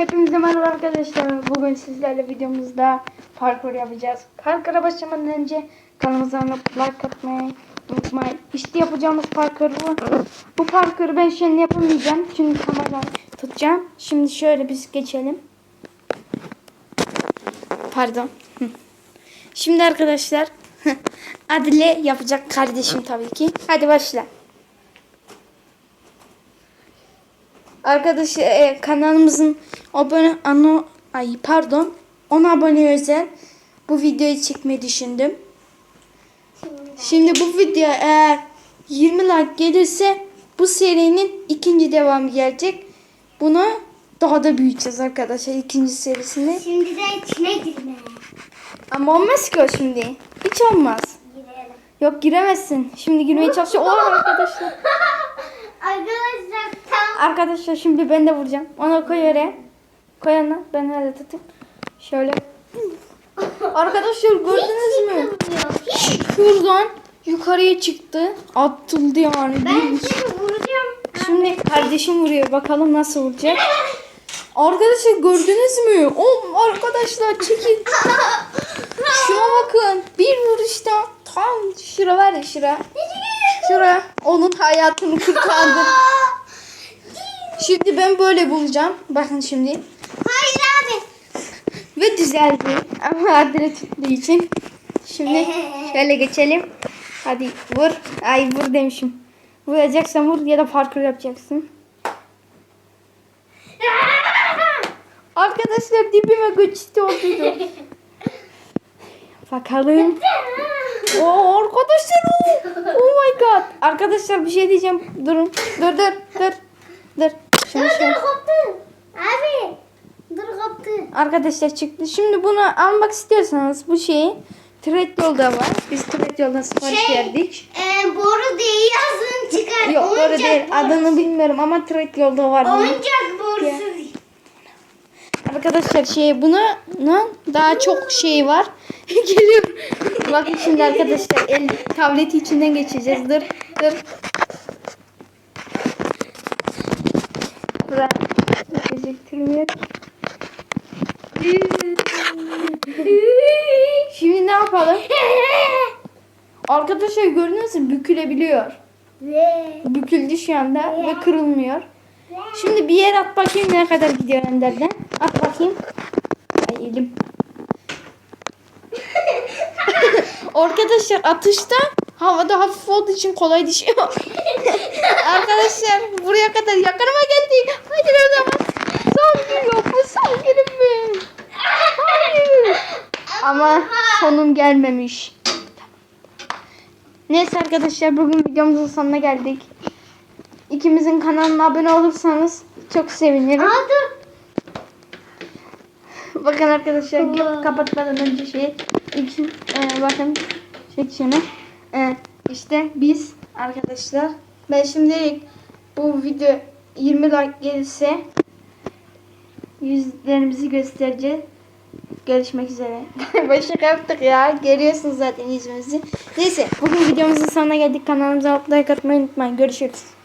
Hepinize merhaba arkadaşlar. Bugün sizlerle videomuzda parkur yapacağız. Parkura başlamadan önce kanalımıza like atmayı unutmayın. İşte yapacağımız parkur bu. Bu parkuru ben şimdi yapamayacağım. Çünkü kamerayı tutacağım. Şimdi şöyle biz geçelim. Pardon. Şimdi arkadaşlar Adile yapacak kardeşim tabii ki. Hadi başla. Arkadaş e, kanalımızın abone ano ay pardon 10 abone özel bu videoyu çekmeyi düşündüm. Şimdi bu video eğer 20 like gelirse bu serinin ikinci devamı gelecek. Bunu daha da büyüteceğiz arkadaşlar ikinci serisini. Şimdi de içine girme. Ama olmaz ki o şimdi. Hiç olmaz. Girelim. Yok giremezsin. Şimdi girmeye çalışıyor. Oo arkadaşlar. Arkadaşlar şimdi ben de vuracağım. Ona koy oraya. Koy ona. Ben öyle tutayım. Şöyle. Arkadaşlar gördünüz mü? Şuradan yukarıya çıktı. Atıldı yani. ben seni vuracağım. Şimdi kardeşim vuruyor. Bakalım nasıl vuracak. Arkadaşlar gördünüz mü? O arkadaşlar çekil. Şuna bakın. Bir vuruşta tam şura var ya şura. Şura. Onun hayatını kurtardı. Şimdi ben böyle bulacağım. Bakın şimdi. Hayır abi. Ve düzeldi. Ama adile tuttuğu için. Şimdi şöyle geçelim. Hadi vur. Ay vur demişim. Vuracaksan vur ya da parkur yapacaksın. Arkadaşlar dibime göçtü o video. Bakalım. Oo arkadaşlar o. Oh my god. Arkadaşlar bir şey diyeceğim. Durun. Dur dur dur. Dur. Şunu Dur şöyle. dur koptu. Abi. Dur koptu. Arkadaşlar çıktı. Şimdi bunu almak istiyorsanız bu şeyi Trendyol'da var. Biz Trendyol'dan sipariş Şey, verdik. E, boru değil yazın çıkar. Yok Oyuncak doğru değil. borusu. Adını bilmiyorum ama Trendyol'da var. bunun. Oyuncak borusu. Arkadaşlar şey bunu daha çok şey var. Geliyor. Bakın şimdi arkadaşlar el tableti içinden geçeceğiz. Dur dur. Şimdi ne yapalım? Arkadaşlar gördünüz mü? Bükülebiliyor. Büküldü şu anda ve kırılmıyor. Şimdi bir yer at bakayım ne kadar gidiyor Ender'den. At bakayım. Ay elim. Arkadaşlar atışta havada hafif olduğu için kolay düşüyor. Arkadaşlar buraya kadar yakınıma geldi. Hadi o zaman. Son gün yok mu? Son günüm mü? Hayır. Ama sonum gelmemiş. Neyse arkadaşlar bugün videomuzun sonuna geldik. İkimizin kanalına abone olursanız çok sevinirim. Aa dur. Bakın arkadaşlar kap- kapatmadan önce şey iki, e, bakın çek şunu. E, işte biz arkadaşlar ben şimdi bu video 20 like gelirse yüzlerimizi göstereceğiz. Görüşmek üzere. Başka yaptık ya. Görüyorsunuz zaten yüzümüzü. Neyse bugün videomuzun sonuna geldik. Kanalımıza like atmayı unutmayın. Görüşürüz.